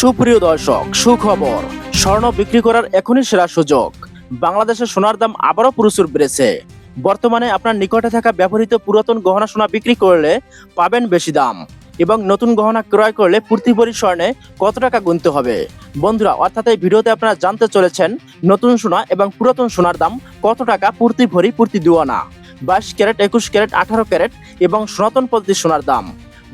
সুপ্রিয় দর্শক, সুখবর। স্বর্ণ বিক্রি করার এখনই সেরা সুযোগ। বাংলাদেশের সোনার দাম আবারও প্রচুর বেড়েছে। বর্তমানে আপনার নিকটে থাকা ব্যবহৃত পুরাতন গহনা সোনা বিক্রি করলে পাবেন বেশি দাম এবং নতুন গহনা ক্রয় করলে প্রতি ভরি স্বর্ণে কত টাকা গুনতে হবে? বন্ধুরা, অর্থাৎ এই ভিডিওতে আপনারা জানতে চলেছেন নতুন সোনা এবং পুরাতন সোনার দাম কত টাকা প্রতি ভরি প্রতি দুয়ানা। বাইশ ক্যারেট, একুশ ক্যারেট, আঠারো ক্যারেট এবং সনাতন পদ্ধতি সোনার দাম।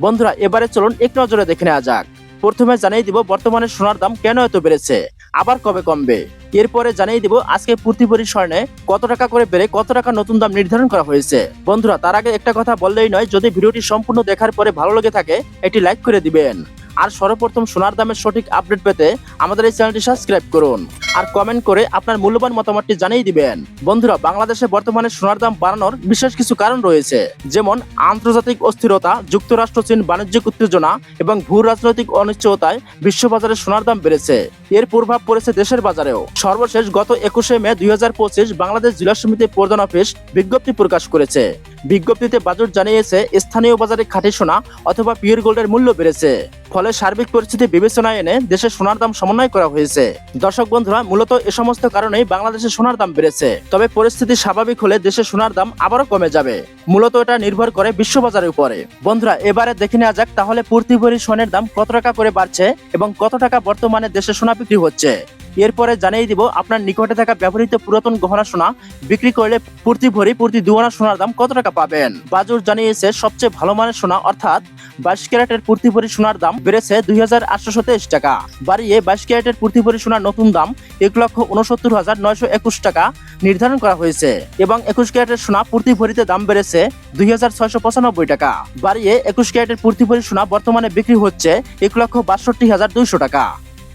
বন্ধুরা, এবারে চলুন এক নজরে দেখে নেওয়া যাক। প্রথমে জানিয়ে দিব বর্তমানে সোনার দাম কেন এত বেড়েছে? আবার কবে কমবে? এরপরে জানিয়ে দিব আজকে প্রতি স্বর্ণে কত টাকা করে বেড়ে কত টাকা নতুন দাম নির্ধারণ করা হয়েছে? বন্ধুরা, তার আগে একটা কথা বললেই নয়, যদি ভিডিওটি সম্পূর্ণ দেখার পরে ভালো লেগে থাকে এটি লাইক করে দিবেন। আর সর্বপ্রথম সোনার দামের সঠিক আপডেট পেতে আমাদের এই চ্যানেলটি সাবস্ক্রাইব করুন। আর কমেন্ট করে আপনার মূল্যবান মতামতটি জানিয়ে দিবেন। বন্ধুরা, বাংলাদেশে বর্তমানে সোনার দাম বাড়ানোর বিশেষ কিছু কারণ রয়েছে। যেমন, আন্তর্জাতিক অস্থিরতা, যুক্তরাষ্ট্র চীন বাণিজ্যিক উত্তেজনা এবং ভূ রাজনৈতিক অনিশ্চয়তায় বিশ্ববাজারে সোনার দাম বেড়েছে। এর প্রভাব পড়েছে দেশের বাজারেও। সর্বশেষ গত একুশে মে দুই হাজার পঁচিশ বাংলাদেশ জেলা সমিতি প্রধান অফিস বিজ্ঞপ্তি প্রকাশ করেছে। বিজ্ঞপ্তিতে বাজেট জানিয়েছে, স্থানীয় বাজারে খাঁটি সোনা অথবা পিওর গোল্ডের মূল্য বেড়েছে। ফলে সার্বিক পরিস্থিতি বিবেচনায় এনে দেশে সোনার দাম সমন্বয় করা হয়েছে। দর্শক বন্ধুরা, মূলত এ সমস্ত কারণেই বাংলাদেশে সোনার দাম বেড়েছে। তবে পরিস্থিতি স্বাভাবিক হলে দেশে সোনার দাম আবারও কমে যাবে। মূলত এটা নির্ভর করে বিশ্ববাজারের উপরে। বন্ধুরা, এবারে দেখে নেওয়া যাক তাহলে প্রতি ভরি সোনের দাম কত টাকা করে বাড়ছে এবং কত টাকা বর্তমানে দেশে সোনা বিক্রি হচ্ছে। এরপরে জানিয়ে দিব আপনার নিকটে থাকা ব্যবহৃত পুরাতন গহনা সোনা। বিক্রি করলে প্রতি ভরি প্রতি দুয়ানা সোনার দাম কত টাকা পাবেন? বাজুর জানিয়েছে, সবচেয়ে ভালো মানের সোনা অর্থাৎ বাইশ ক্যারেটের প্রতি ভরি সোনার দাম বেড়েছে দুই হাজার আটশো তেইশ টাকা। বাড়িয়ে বাইশ ক্যারেটের প্রতি ভরি সোনার নতুন দাম এক লক্ষ উনসত্তর হাজার নয়শো একুশ টাকা নির্ধারণ করা হয়েছে এবং একুশ ক্যারেটের সোনা প্রতি ভরিতে দাম বেড়েছে দুই হাজার ছয়শো পঁচানব্বই টাকা। বাড়িয়ে একুশ ক্যারেটের প্রতি ভরি সোনা বর্তমানে বিক্রি হচ্ছে এক লক্ষ বাষট্টি হাজার দুইশো টাকা।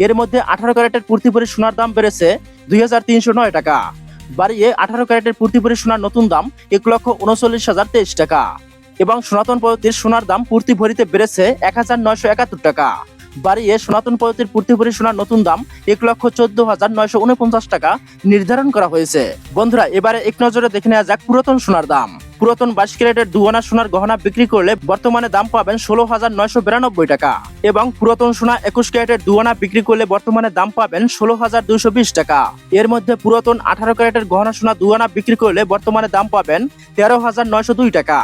এর মধ্যে আঠারো ক্যারেটের প্রতি ভরি সোনার দাম বেড়েছে দুই হাজার তিনশো নয় টাকা। বাড়িয়ে আঠারো ক্যারেটের প্রতি ভরি সোনার নতুন দাম এক লক্ষ উনচল্লিশ হাজার তেইশ টাকা। এবং সনাতন পদ্ধতির সোনার দাম প্রতি ভরিতে বেড়েছে এক হাজার নয়শো একাত্তর টাকা। বাড়িয়ে সনাতন পদ্ধতির প্রতি ভরি সোনার নতুন দাম এক লক্ষ চোদ্দ হাজার নয়শো উনপঞ্চাশ টাকা নির্ধারণ করা হয়েছে। বন্ধুরা, এবারে এক নজরে দেখে নেওয়া যাক পুরাতন সোনার দাম। পুরাতন বাইশ ক্যারেটের দুয়ানা সোনার গহনা বিক্রি করলে বর্তমানে দাম পাবেন ষোলো হাজার নয়শো বিরানব্বই টাকা এবং পুরাতন সোনা একুশ ক্যারেটের দুয়ানা বিক্রি করলে বর্তমানে দাম পাবেন ষোলো হাজার দুইশো বিশ টাকা। এর মধ্যে পুরাতন আঠারো ক্যারেটের গহনা সোনা দুয়ানা বিক্রি করলে বর্তমানে দাম পাবেন তেরো হাজার নয়শো দুই টাকা।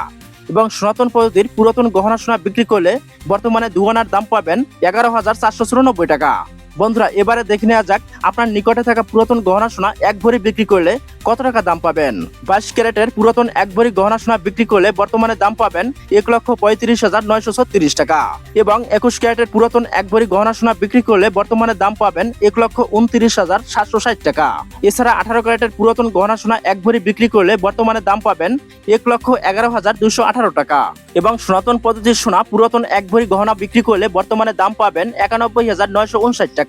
এবং সনাতন পদ্ধতির পুরাতন গহনা সোনা বিক্রি করলে বর্তমানে দুগনার দাম পাবেন এগারো হাজার চারশো চুরানব্বই টাকা। বন্ধুরা, এবারে দেখে নেওয়া যাক, আপনার নিকটে থাকা পুরাতন গহনা সোনা এক ভরি বিক্রি করলে কত টাকা দাম পাবেন? বাইশ ক্যারেটের পুরাতন এক ভরি গহনা সোনা বিক্রি করলে বর্তমানে দাম পাবেন এক লক্ষ পঁয়ত্রিশ হাজার নয়শো ছত্রিশ টাকা। এবং একুশ ক্যারেটের পুরাতন এক ভরি গহনা সোনা বিক্রি করলে বর্তমানে দাম পাবেন এক লক্ষ উনত্রিশ হাজার সাতশো ষাট টাকা। এছাড়া আঠারো ক্যারেটের পুরাতন গহনা সোনা এক ভরি বিক্রি করলে বর্তমানে দাম পাবেন এক লক্ষ এগারো হাজার দুশো আঠারো টাকা। এবং সনাতন পদ্ধতির সোনা পুরাতন এক ভরি গহনা বিক্রি করলে বর্তমানে দাম পাবেন একানব্বই হাজার নয়শো উনষাট টাকা।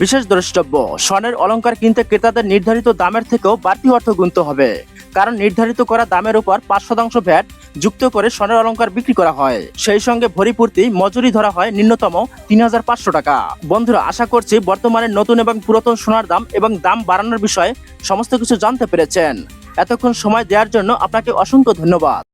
বিশেষ দ্রষ্টব্য, স্বর্ণের অলংকার কিনতে ক্রেতাদের নির্ধারিত দামের থেকেও বাড়তি অর্থ গুনতে হবে। কারণ নির্ধারিত করা দামের উপর পাঁচ শতাংশ ভ্যাট যুক্ত করে স্বর্ণের অলংকার বিক্রি করা হয়। সেই সঙ্গে ভরিপূর্তি মজুরি ধরা হয় ন্যূনতম তিন হাজার পাঁচশো টাকা। বন্ধুরা, আশা করছি বর্তমানে নতুন এবং পুরাতন সোনার দাম এবং দাম বাড়ানোর বিষয়ে সমস্ত কিছু জানতে পেরেছেন। এতক্ষণ সময় দেওয়ার জন্য আপনাকে অসংখ্য ধন্যবাদ।